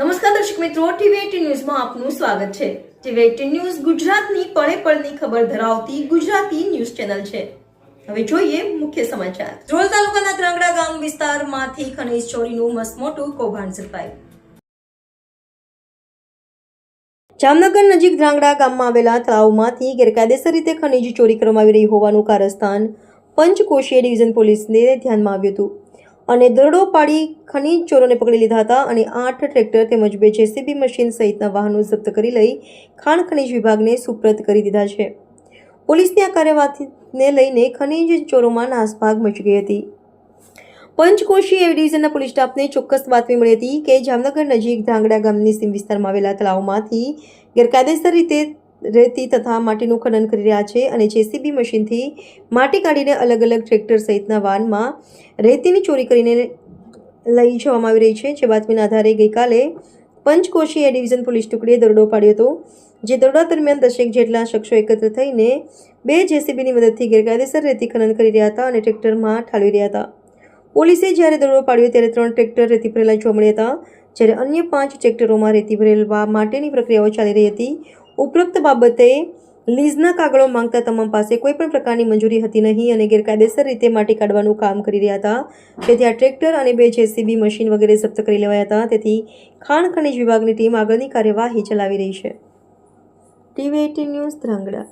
નમસ્કાર દર્શક મિત્રો, ટીવી ન્યૂઝમાં આપનું સ્વાગત છે. ટીવી ન્યૂઝ ગુજરાતની પળે પળની ખબર ધરાવતી ગુજરાતી ન્યૂઝ ચેનલ છે. હવે જોઈએ મુખ્ય સમાચાર. ધ્રોલ તાલુકાના ત્રાંગડા ગામ વિસ્તારમાંથી ખનીજ ચોરીનું મસમોટું કૌભાંડ ઝડપાયું જામનગર નજીક ધ્રાંગડા ગામમાં આવેલા તળાવમાંથી ગેરકાયદેસર રીતે ખનીજ ચોરી કરવામાં આવી રહી હોવાનું કારસ્થાન પંચકોશીય ડિવિઝન પોલીસને ધ્યાનમાં આવ્યું હતું. અને દરોડો પાડી ખનીજ ચોરોને પકડી લીધા હતા અને આઠ ટ્રેક્ટર તેમજ બે જેસીબી મશીન સહિતના વાહનો જપ્ત કરી લઈ ખાણ ખનીજ વિભાગને સુપ્રત કરી દીધા છે. પોલીસની આ કાર્યવાહીને લઈને ખનીજ ચોરોમાં નાસભાગ મચી ગઈ હતી. પંચકોશી એ ડિવિઝનના પોલીસ સ્ટાફને ચોક્કસ બાતમી મળી હતી કે જામનગર નજીક ધાંગડા ગામની સીમ વિસ્તારમાં આવેલા તળાવમાંથી ગેરકાયદેસર રીતે રેતી તથા માટીનું ખનન કરી રહ્યા છે અને જેસીબી મશીનથી માટી કાઢીને અલગ અલગ ટ્રેક્ટર સહિતના વાનમાં રેતીની ચોરી કરીને લઈ જવામાં આવી રહી છે. જે બાતમીના આધારે ગઈકાલે પંચકોશી એ ડિવિઝન પોલીસ ટુકડીએ દરોડો પાડ્યો હતો, જે દરોડા દરમિયાન દશેક જેટલા શખ્સો એકત્ર થઈને બે જેસીબીની મદદથી ગેરકાયદેસર રેતી ખનન કરી રહ્યા હતા અને ટ્રેક્ટરમાં ઠાલવી રહ્યા હતા. પોલીસે જ્યારે દરોડો પાડ્યો ત્યારે ત્રણ ટ્રેક્ટર રેતી ભરેલા જોવા મળ્યા હતા, જ્યારે અન્ય પાંચ ટ્રેક્ટરોમાં રેતી ભરેલવા માટેની પ્રક્રિયાઓ ચાલી રહી હતી. ઉપરોક્ત બાબતે લીઝના કાગળો માંગતા તમામ પાસે કોઈ પણ પ્રકારની મંજૂરી હતી નહીં અને ગેરકાયદેસર રીતે માટી કાઢવાનું કામ કરી રહ્યા હતા. તેથી આ ટ્રેક્ટર અને બે જેસીબી મશીન વગેરે જપ્ત કરી લેવાયા હતા. તેથી ખાણ ખનિજ વિભાગની ટીમ આગળની કાર્યવાહી ચલાવી રહી છે. TV eighteen news Dhrangadhra.